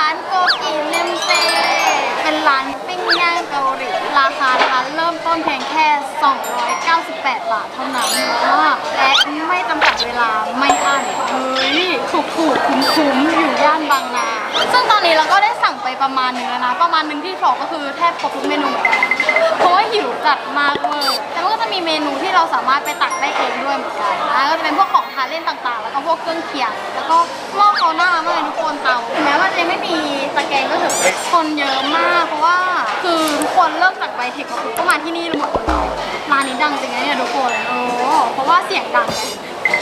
ร้านโกกีเนมเซเป็นร้านปิ้งย่างเกาหลีราคาร้านเริ่มต้นเพียงแค่ 298 บาทเท่านั้นและไม่จำกัดเวลาไม่อั้นเฮ้ยถูกถูกคุ้มคุ้มอยู่ย่านบางนา ซึ่งตอนนี้เราก็ได้สั่งไปประมาณนึงแล้วนะ ประมาณหนึ่งที่สองก็คือแทบครบทุกเมนูเพราะว่าหิวจัดมากเลยแต่ว่าก็จะมีเมนูที่เราสามารถไปตักได้เองด้วยเหมือนกันนะก็จะเป็นพวกของทานเล่นต่างๆ แล้วก็พวกเครื่องเคียง แล้วก็หม้อเขาหน้ามากเลยทุกคนเตา คนเยอะมากเพราะว่า คือทุกคนเลิกจากไบเทคก็คือก็มาที่นี่หมดเลยร้านนี้ดังจริงนะเนี่ยทุกคนโอ้เพราะว่าเสียงดังไง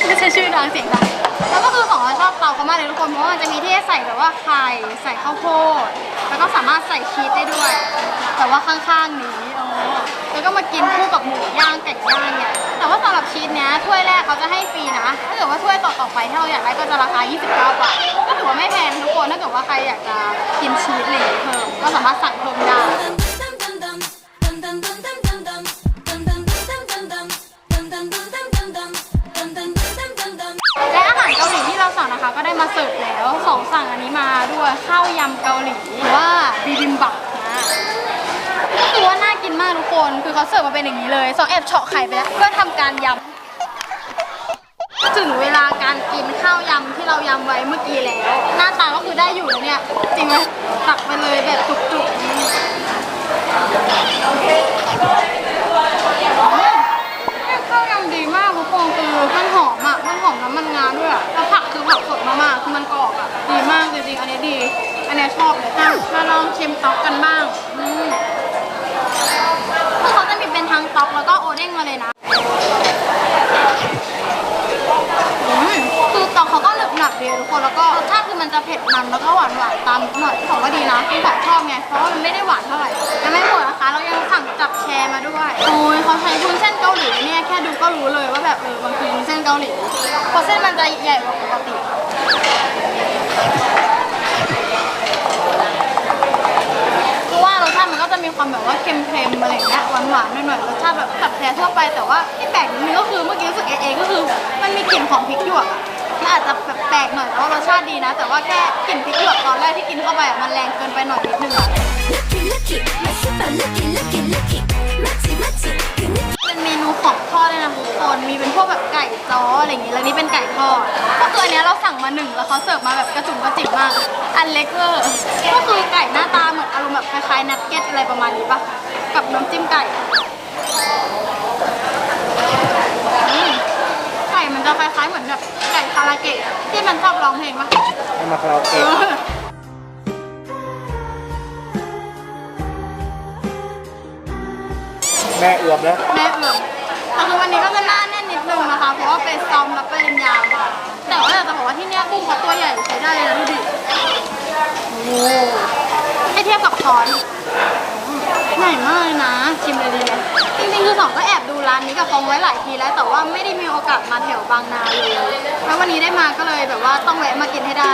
ไม่ใช่ชื่อดังเสียงดังแล้วก็คือของเราชอบเตาเขามากเลยทุกคนเพราะว่ามันจะมีที่ให้ใส่แบบว่าไข่ใส่ข้าวโพดแล้วก็สามารถใส่ชีสได้ด้วย แต่ว่าข้างๆนี้อ๋อแล้วก็มากินคู่กับหมูย่างไก่ย่างเนี่ยแต่ว่าสำหรับชีสเนี้ยถ้วยแรกเขาจะให้ฟรีนะ ถ้าเกิดว่าถ้วยต่อๆไปที่เราอยากได้ก็จะราคา 29 บาทก็ถือว่าไม่แพงทุกคนถ้าเกิดว่าใครอยากจะกินชีสอะไรอย่างงี้เพิ่มก็สามารถสั่งเพิ่มได้ วข้าวยำเกาหลีหรือว่าบิบิมบับนะก็คือว่าน่ากินมากทุกคน คือเขาเสิร์ฟมาเป็นอย่างนี้เลยสองแอบเฉาะไข่ไปแล้วเพื่อทำการยำถึงเวลาการกินข้าวยำที่เรายำไว้เมื่อกี้แล้ว หน้าตาก็คือได้อยู่แล้วเนี่ย จริงไหมตักไปเลยแบบจุกๆ ข้าวยำดีมากทุกคนคือมันหอมอะ มันหอมน้ำมันงาด้วยอะแล้วผักคือผักสดมากๆคือมันกรอบอะ ดีมากจริงๆ อันนี้ดี อันนี้ชอบเลยอะมาลองชิมต๊อกกันบ้างอืมคือเขาจะมีเป็นทั้งต๊อกแล้วก็โอเด้งมาเลยนะอืมคือต๊อกเขาก็หนึบหนับดีทุกคน แล้วก็รสชาติคือมันจะเผ็ดนำแล้วก็หวานหวานๆตามนิดหน่อยของก็ดีนะคือของชอบไง เพราะว่ามันไม่ได้หวานเท่าไหร่ยังไม่หมดนะคะ เรายังสั่งจับแชร์มาด้วย โอ้ยวุ้นเส้นเกาหลีเนี่ยแค่ดูก็รู้เลยว่าแบบเออมันคือวุ้นเส้นเกาหลีเพราะเส้นมันจะใหญ่กว่าปกติคือว่ารสชาติมันก็จะมีความแบบว่าเค็มๆอะไรอย่างเงี้ยหวานๆหน่อยๆรสชาติแบบจับแท้ทั่วไปแต่ว่าที่แปลกนิดนึงก็คือเมื่อกี้รู้สึกเอเอก็คือมันมีกลิ่นของพริกหยวกอะมันอาจจะแบบแปลกหน่อยแต่ว่ารสชาติดีนะ แต่ว่าแค่กลิ่นพริกหยวกตอนแรกที่กินเข้าไปอะมันแรงเกินไปหน่อยนิดนึงอะเป็นเเขาเสิร์ฟมาแบบกระจุ่มกระจิ๋มมาก อันเล็กเวอร์ก็คือไก่หน้าตาเหมือนอารมณ์แบบคล้ายๆนักเก็ตอะไรประมาณนี้ปะกับน้ำจิ้มไก่อืมไก่มันจะคล้ายๆเหมือนแบบไก่คาราเกะที่มันชอบร้องเพลงปะให้มาคาราโอเอเกะอแม่เอือมนะแม่เอือมแต่คือวันนี้ก็จะหน้าแน่นนิดนึงนะคะ เพราะว่าไปซ้อมรับปริญญา ที่เนี่ยกุ้งเขาตัวใหญ่ใช้ได้เลยนะดูดิโอ้ให้เทียบกับช้อนอืมใหญ่มากเลยนะ ชิมเลยดีไหมจริงๆคือสองก็แอบดูร้านนี้กับฟองไว้หลายทีแล้วแต่ว่าไม่ได้มีโอกาสมาแถวบางนาเลยแล้ววันนี้ได้มาก็เลยแบบว่าต้องแวะมากินให้ได้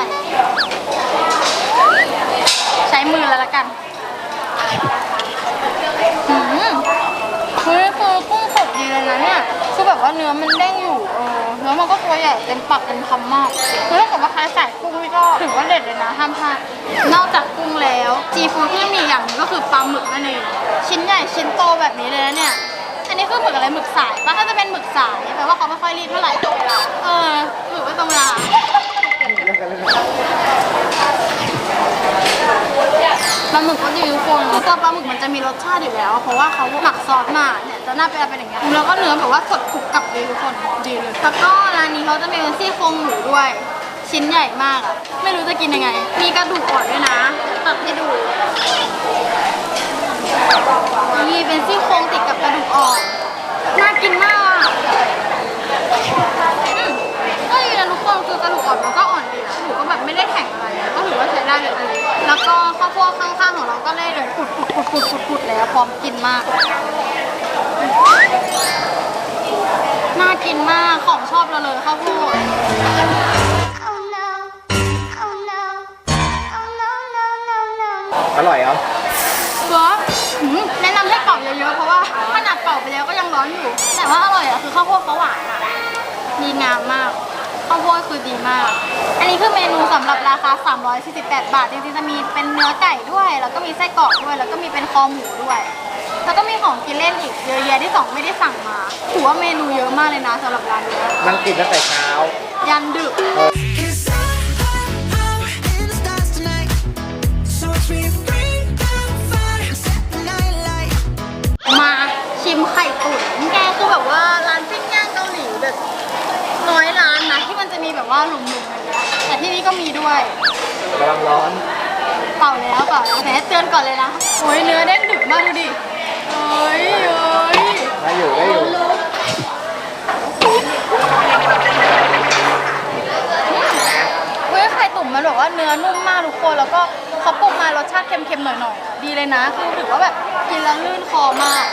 ใช้มือแล้วละกันอืมเฮ้ยคือกุ้งสดดีเลยนะเนี่ยคือแบบว่าเนื้อมันเด้งอยู่เออ เนื้อมันก็ตัวใหญ่เต็มปากเต็มคำมากคือถ้าเกิดว่าใครใส่กุ้งนี่ก็ถือว่าเด็ดเลยนะห้ามพลาดนอกจากกุ้งแล้วจีฟูดที่มีอย่างหนึงก็คือปลาหมึกนั่นเองชิ้นใหญ่ชิ้นโตแบบนี้เลยนะเนี่ยอันนี้คือหมึกอะไรหมึกสายปะถ้าจะเป็นหมึกสายแปลว่าเขาไม่ค่อยรีดเท่าไหร่เออหรือว่าตรงเวลาปลาหมึกก็ดีทุกคนคือตัวปลาหมึกมันจะมีรสชาติอยู่แล้ว เพราะว่าเขาหมักซอสมาเนี่ย จะหน้าเป็นเป็นอย่างเงี้ยแล้วก็เนื้อแบบว่าสดกรุบกรับดีทุกคนดีเลยแล้วก็ร้านนี้เขาจะมีเป็นซี่โครงหมูด้วย ชิ้นใหญ่มากอะ ไม่รู้จะกินยังไง มีกระดูกอ่อนด้วยนะตัดให้ดูนี่เป็นซี่โครงติดกับกระดูกอ่อนน่ากินมากอะอืมก็ดีนะทุกคนคือกระดูกอ่อนมันก็อ่อนดีอะหมูก็แบบไม่ได้แข็งอะไรก็ถือว่าใช้ได้เลยอันนี้แล้วก็ข้าวโพดข้างๆของเราก็ได้เลยปุดปุดปุดปุดปุดปุดแล้วพร้อมกินมาก น่ากินมากของชอบเราเลยข้าวโพด Oh no. Oh no. Oh no, no, no, no. อร่อยเหรอเฟิร์สหืมแนะนำให้เป่าเยอะๆ เพราะว่าขนาดเป่าไปแล้วก็ยังร้อนอยู่ แต่ว่าอร่อยอะคือข้าวโพดเขาหวานอะดีงามมาก ข้าวโพดคือดีมาก อันนี้คือเมนูสำหรับราคา 348 บาท จริงๆ จะมีเป็นเนื้อไก่ด้วย แล้วก็มีไส้กรอกด้วย แล้วก็มีเป็นคอหมูด้วย แล้วก็มีของกินเล่นอีกเยอะแยะที่สองไม่ได้สั่งมา ถือว่าเมนูเยอะมากเลยนะสำหรับร้านเนี้ยนั่งกินตั้งแต่เช้า ยันดึก Cause I'm out in the stars tonight. So watch me bring the fire, set the night light. มาชิมไข่ตุ๋นแกคือแบบว่าร้านปิ้งย่างเกาหลีแบบน้อยร้านนะที่มันจะมีแบบว่าหลุมๆอย่างเงี้ยแต่ที่นี่ก็มีด้วย กำลังร้อน เป่าแล้วเป่าแล้วแต่ให้เตือนก่อนเลยนะโอ้ยเนื้อเด้งดึกมากดูดิ เอ้ยเอ้ยได้อยู่ได้อยู่เว้ยไข่ตุ๋นมันแบบว่าเนื้อนุ่มมากทุกคน แล้วก็เขาปรุงมารสชาติเค็มๆหน่อยๆ ดีเลยนะ คือถือว่าแบบกินแล้วลื่นคอมาก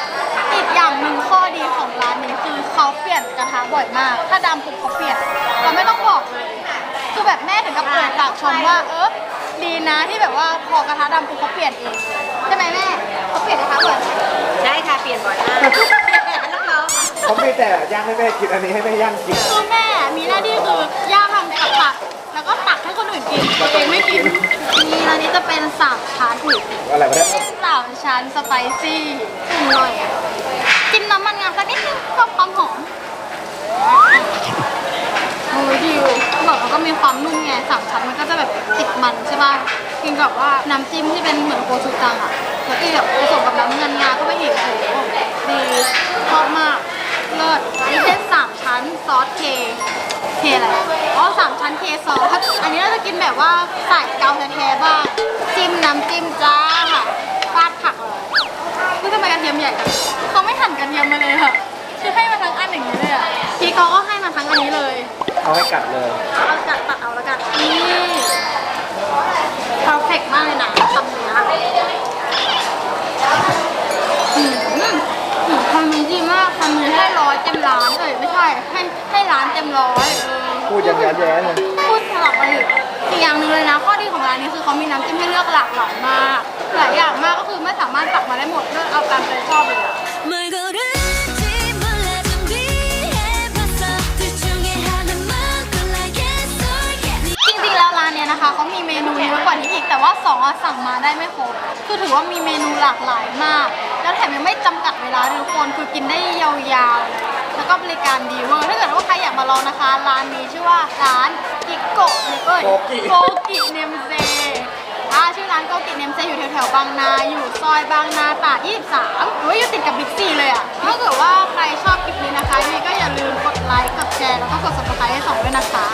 อีกอย่างหนึ่งข้อดีของร้านนี้คือเขาเปลี่ยนกระทะบ่อยมาก ถ้าดำปุ๊บเขาเปลี่ยนเราไม่ต้องบอกเลย คือแบบแม่ถึงกับเปิดปากชมว่าเออดีนะที่แบบว่าพอกระทะดำปุ๊บเขาเปลี่ยนเอง ใช่ไหมแม่เขาเปลี่ยนกระทะบ่อย ไหมใช่ค่ะเปลี่ยนบ่อยมากน้องเขาไม่แต่ย่างให้แม่กินอันนี้ให้แม่ย่างกินคือแม่มีหน้าที่คือย่างทำกับผักแล้วก็ตักให้คนอื่นกินตัวเองไม่กินนี่ร้านนี้จะเป็นสามชั้นอุ้ยอะไรวะเนี่ยสามชั้นสไปซี่หนึ่งหน่อยอะจิ้มน้ำมันงามสักนิดนึงเพิ่มความหอมโอ้ยดิวบอกแล้วก็มีความนุ่มไงสามชั้นมันก็จะแบบติดมันใช่ป่ะกินกับว่าน้ำจิ้มที่เป็นเหมือนโคชูจังอะแล้วก็แบบผสมกับน้ำเงินงาเข้าไปอีกโอ้โห ดีชอบมากเลิศอันนี้เป็นสามชั้นซอสเคเคอะไรอ๋อสามชั้นเคซอสอันนี้เราจะกินแบบว่าใส่เกาแท้ๆบ้างจิ้มน้ำจิ้มจ้าค่ะฟาดผักเลยคือทำไมกระเทียมใหญ่จังเขาไม่หั่นกระเทียมมาเลยอะคือให้มาทั้งอันอย่างนี้เลยอะพี่เขาก็ให้มาทั้งอันนี้เลยเอาให้กัดเลยเอากัดตัดเอาแล้วกันนี่ perfect มากเลยนะคำเนี้ยอื ร่ให้ให้ร้านเต็มร้อยพูดอย่างแย่านั้นเลยพูดสลับไปนอีกอย่างหนึ่งเลยนะ ข้อดีของร้านนี้คือเขามีน้ำจิ้มให้เลือกหลากหลายมากหลายอย่างมากก็คือไม่สามารถตักมาได้หมดเลือกเอาตามใจชอบเลยอะ จริงๆ แล้วร้านเนี้ยนะคะเขามีเมนูเยอะกว่านี้อีกแต่ว่าสองอะสั่งมาได้ไม่ครบคือถือว่ามีเมนูหลากหลายมาก แล้วแถมยังไม่จำกัดเวลาด้ยทุกคนคือกินได้ยาวๆเล แล้วก็บริการดีเวอร์ถ้าเกิดว่าใครอยากมาลองนะคะ ร้านนี้ชื่อว่าร้านกิโกะเนเปโกโกกิเนมเซอ่าชื่อร้านโกกิเนมเซอยู่แถวๆบางนา อยู่ซอยบางนาตราด23เฮ้ยอยู่ติดกับบิ๊กซีเลยอะถ้าเกิดว่าใครชอบคลิปนี้นะคะยังไงก็อย่าลืมกดไลค์ กดแชร์ แล้วก็กดซับสไครต์ให้สองด้วยนะคะ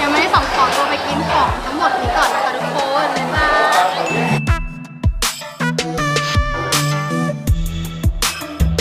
ยังไม่ได้สองขอตัวไปกินของทั้งหมดนี้ก่อน